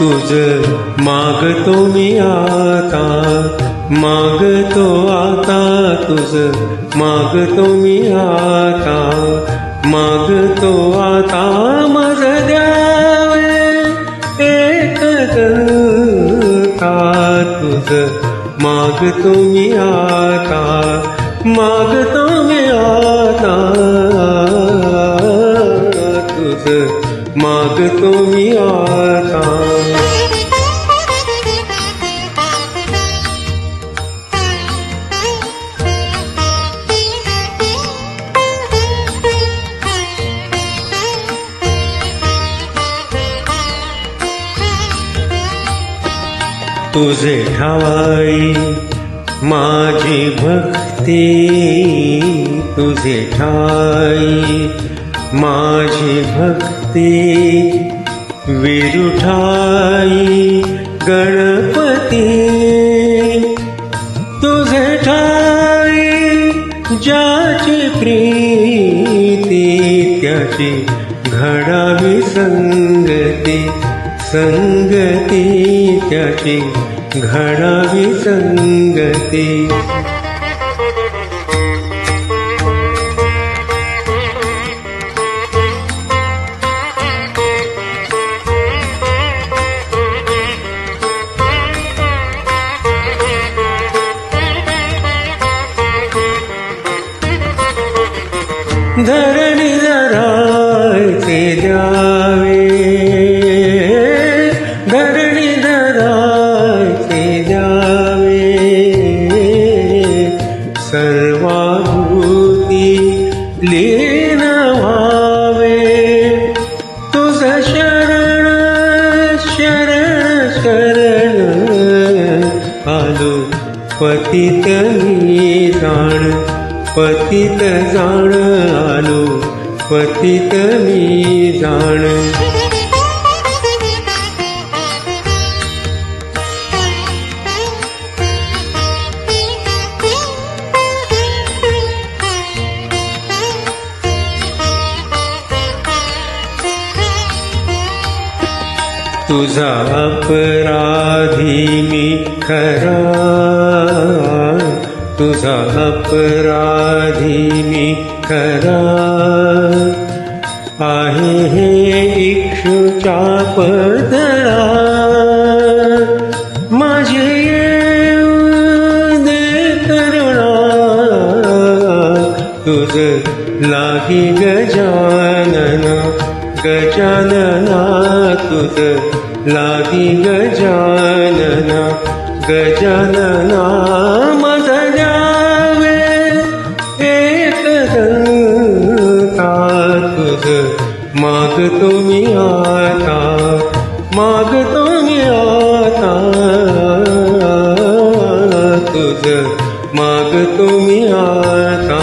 तुझ मागतो मी आता मागतो आता तुझ मागतो मी आता मागतो आता माझ द्यावे एक का तुझ मागतो मी आता मागतो मी आता तुझ मागतो मी आता तुझे ठावाई माझी भक्ती तुझे ठाई माझी भक्ती विरुठाई गणपती. तुझे ठाई ज्याची प्रीती त्याची घडावी संगती संगती त्याची घडावी संगती. धरणी धरायचे द्यावे. धरणी धरायचे द्यावे. सर्वाभूती लीन व्हावे. तुझ शरण शरण शरण आलो पतित मी जाण पतित जाण पतित मी जाण। तुझा अपराधी मी खरा। तुझा अपराधी मी खरा। आहे हे इक्षुचा पदळा माझे दे करुणा. तुझ लागी गजानन गजानना तुझ लागी गजानना गजानना तुझ मागतो मी आता मागतो मी आता. तुझ मागतो मी आता.